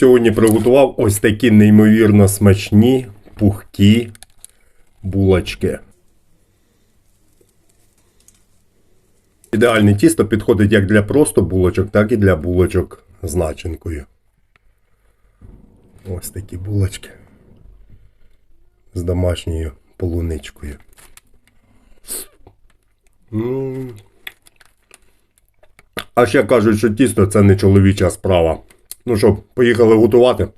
Сьогодні приготував ось такі неймовірно смачні, пухкі булочки. Ідеальне тісто підходить як для просто булочок, так і для булочок з начинкою. Ось такі булочки з домашньою полуничкою. М. А ще кажуть, що тісто це не чоловіча справа. Ну що, поїхали готувати.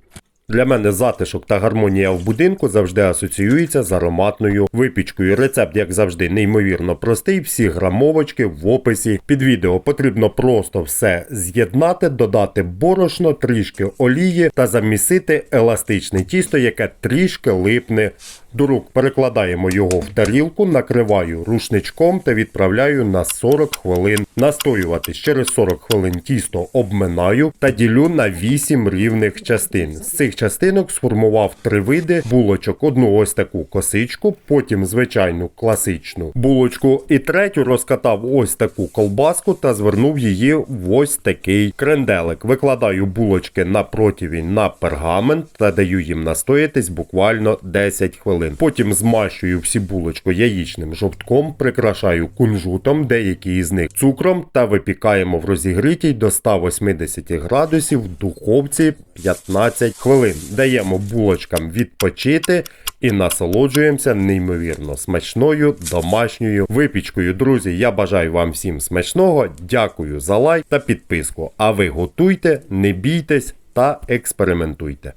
Для мене затишок та гармонія в будинку завжди асоціюється з ароматною випічкою. Рецепт, як завжди, неймовірно простий. Всі грамовочки в описі. Під відео потрібно просто все з'єднати, додати борошно, трішки олії та замісити еластичне тісто, яке трішки липне до рук. Перекладаємо його в тарілку, накриваю рушничком та відправляю на 40 хвилин настоюватись. Через 40 хвилин тісто обминаю та ділю на 8 рівних частин. З цих частинок сформував три види булочок: одну ось таку косичку, потім звичайну класичну булочку, і третю розкатав ось таку колбаску та звернув її в ось такий кренделик. Викладаю булочки на противінь на пергамент та даю їм настоятись буквально 10 хвилин. Потім змащую всі булочки яєчним жовтком, прикрашаю кунжутом, деякі із них цукром та випікаємо в розігрітій до 180 градусів в духовці 15 хвилин. Даємо булочкам відпочити і насолоджуємося неймовірно смачною домашньою випічкою. Друзі, я бажаю вам всім смачного. Дякую за лайк та підписку. А ви готуйте, не бійтесь та експериментуйте.